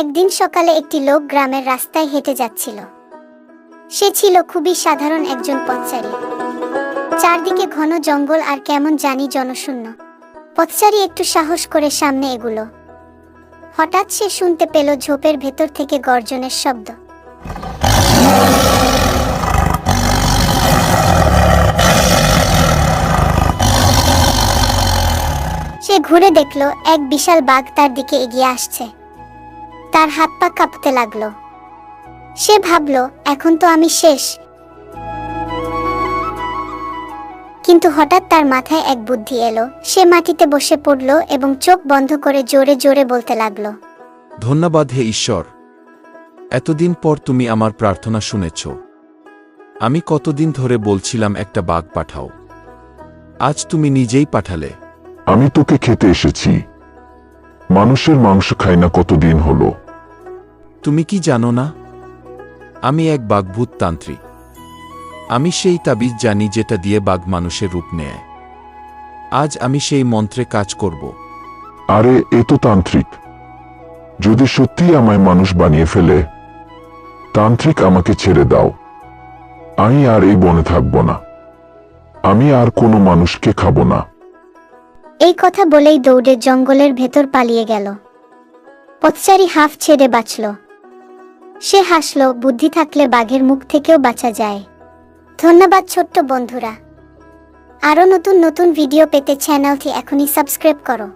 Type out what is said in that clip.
একদিন সকালে একটি লোক গ্রামের রাস্তায় হেঁটে যাচ্ছিল। সে ছিল খুবই সাধারণ একজন পথচারী। চারদিকে ঘন জঙ্গল আর কেমন জানি জনশূন্য। পথচারী একটু সাহস করে সামনে এগুলো। হঠাৎ সে শুনতে পেল ঝোপের ভেতর থেকে গর্জনের শব্দ। সে ঘুরে দেখল এক বিশাল বাঘ তার দিকে এগিয়ে আসছে। তার হাত পা কাঁপতে লাগল। সে ভাবল এখন তো আমি শেষ। কিন্তু হঠাৎ তার মাথায় এক বুদ্ধি এলো। সে মাটিতে বসে পড়ল এবং চোখ বন্ধ করে জোরে জোরে বলতে লাগল ধন্যবাদ হে ঈশ্বর। এতদিন পর তুমি আমার প্রার্থনা শুনেছ। আমি কতদিন ধরে বলছিলাম একটা বাঘ পাঠাও। আজ তুমি নিজেই পাঠালে। আমি তোকে খেতে এসেছি। মানুষের মাংস খাই না কতদিন হলো। তুমি কি জানো না? আমি এক বাঘভূত তান্ত্রিক আমি সেই তাবিজ জানি যেটা দিয়ে বাঘ মানুষের রূপ নেয়। আজ আমি সেই মন্ত্রে কাজ করব। আরে এ তো তান্ত্রিক। যদি সত্যি আমায় মানুষ বানিয়ে ফেলে তান্ত্রিক আমাকে ছেড়ে দাও। আমি আর এই বনে থাকব না। আমি আর কোনো মানুষকে খাব না। এই কথা বলেই দৌড়ে জঙ্গলের ভেতর পালিয়ে গেল। পথচারী হাফ ছেড়ে বাঁচল। সে হাসল, বুদ্ধি থাকলে বাঘের মুখ থেকেও বাঁচা যায়। ধন্যবাদ ছোট্ট বন্ধুরা। আরও নতুন নতুন ভিডিও পেতে চ্যানেলটি এখনই সাবস্ক্রাইব করো।